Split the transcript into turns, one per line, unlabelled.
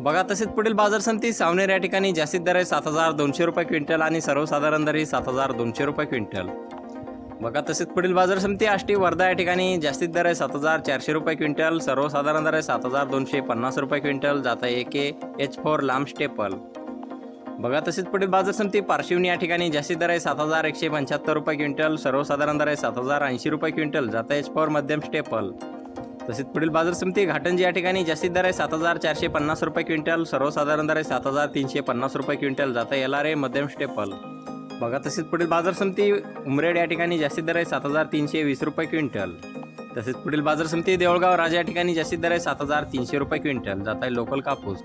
बघा तसेच पुढील बाजार समिती सावनेर या ठिकाणी जास्तीत दर आहे सात हजार दोनशे रुपये क्विंटल आणि सर्वसाधारण दर ही सात हजार दोनशे रुपये क्विंटल. बघा तसेच पुढील बाजार समिती आष्टी वर्धा या ठिकाणी जास्तीत दर आहे सात हजार चारशे रुपये क्विंटल सर्वसाधारण दर आहे सात हजार दोनशे पन्नास रुपये क्विंटल जाता ए के एच फोर लांब स्टेपल. बघा तसेच पुढील बाजार समिती पार्शिवनी या ठिकाणी जास्तीत दर आहे सात हजार एकशे पंच्याहत्तर रुपये क्विंटल सर्वसाधारण दर आहे सात हजार ऐंशी रुपये क्विंटल जाता एच फोर मध्यम स्टेपल. तसेच पुढील बाजार समिती घाटंजी या ठिकाणी जास्तीत दर आहे सात हजार चारशे पन्नास रुपये क्विंटल सर्वसाधारण दर आहे सात हजार तीनशे पन्नास रुपये क्विंटल. जाता एल आर ए मध्यम स्टेपल. बघा तसेच पुढील बाजार समिती उमरेड या ठिकाणी जास्तीत दर आहे सात हजार तीनशे वीस रुपये क्विंटल. तसेच पुढील बाजार समिती देवळगाव राजा या ठिकाणी जास्तीत दर आहे सात हजार तीनशे रुपये क्विंटल. जात आहे लोकल कापूस.